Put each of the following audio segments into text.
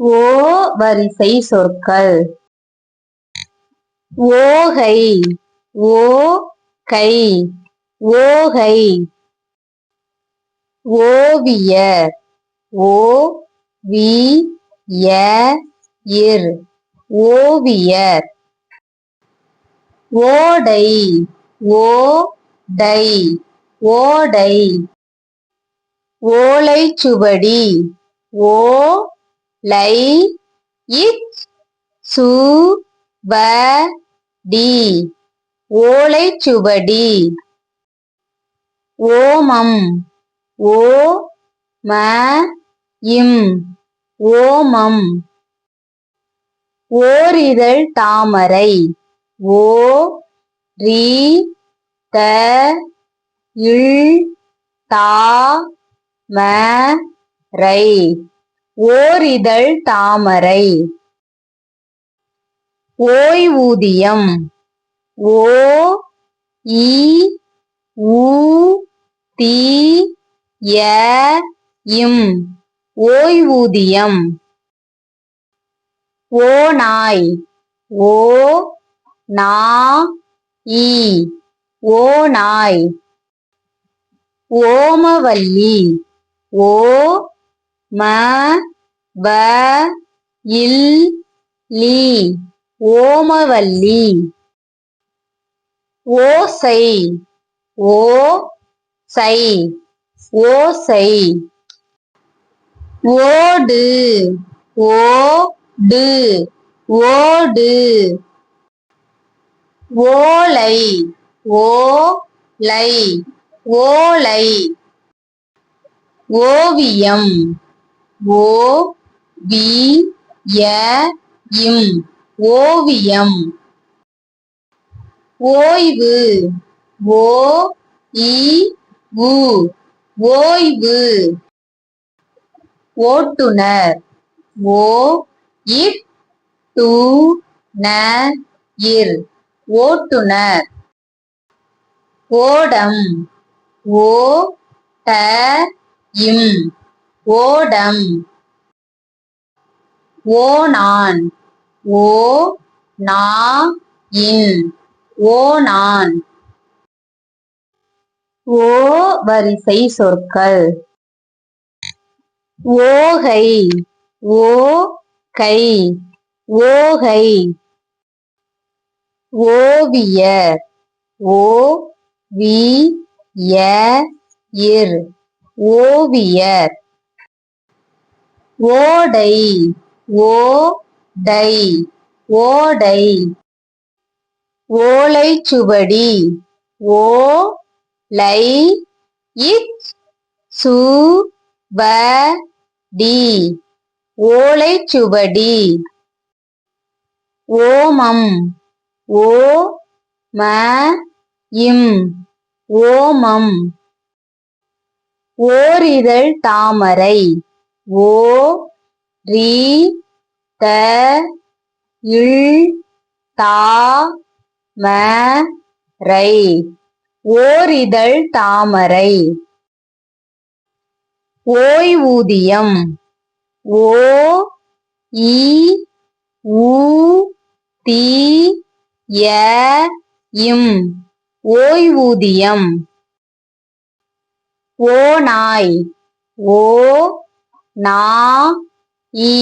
ஓ வரிசை சொற்கள். ஓகை. ஓ கை ஓகை. ஓவியர். ஓ வி ய இர் ஓவியர். ஓடை. ஓ டை ஓடை. ஓலைச்சுவடி. ஓ லை இச் சு வ டி ஓலைச்சுவடி. ஓமம். ஓ ம இம் ஓமம். ஓரிதழ் தாமரை. ஓ ரி த இல் தா ம ரை ஓரிதழ் தாமரை ஓய்வூதியம் ஓ இ ஊ தி ய இம் ஓய்வூதியம். ஓ நாய் ஓ நா இ நாய். ஓமவல்லி ஓ ம வ இல் லி ஓமவல்லி. ஓசை ஓ சை ஓசை. ஓடு ஓடு ஓடு. ஓலை ஓலை ஓலை. ஓவியம். ஓ வி இம் ஓவியம். ஓய்வு. ஓ இ உ ஓய்வு. ஓட்டுனர் ஓ இட் டு ந இர் ஓட்டுனர் ஓடம். ஓ ட இம் ஓடம். ஓணான் ஓ நா இன். ஓணான் ஓ வரிசை சொற்கள். ஓகை. ஓ கை. ஓகை. ஓவியர் ஓ வி ய இர். ஓவியர். ஓடை ஓ டை ஓடை. ஓலைச்சுவடி ஓ லை இச் சு வ டி ஓலைச்சுவடி ஓமம் ஓ ம இம் ஓமம். ஓரிதழ் தாமரை. ஓ ரி த இல் தா ம ரை ஓரிதழ் தாமரை. ஓய்வூதியம். ஓ இ ஊ தி ய இம். ஓய்வூதியம். ஓ நாய். ஓ நா இ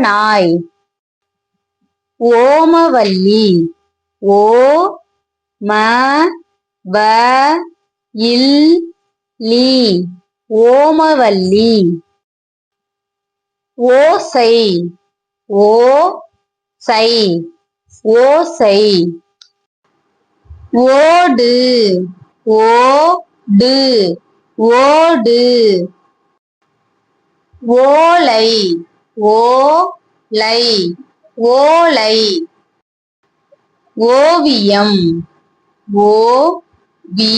நாய். ஓமவல்லி. ஓ ம வ இல் லி. ஓமவல்லி. ஓசை. ஓ சை ஓசை. ஓடு. ஓ டு. ஓடு. ஓலை. ஓலை. ஓலை. ஓவியம். ஓ வி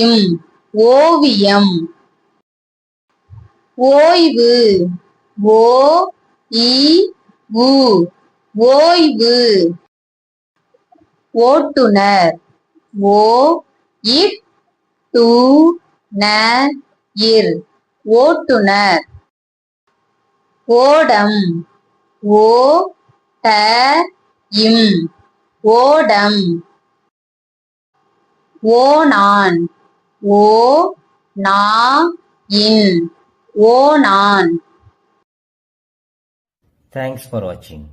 இம் ஓவியம். ஓய்வு. ஓ இ உ ஓய்வு. ஓட்டுனர் ஓ இட் ந இர். ஓட்டுனர். ஓடம். ஓ ட இம் ஓடம். ஓனான் ஓ நா இன் ஓனான் தேங்க்ஸ் ஃபார் வாட்சிங்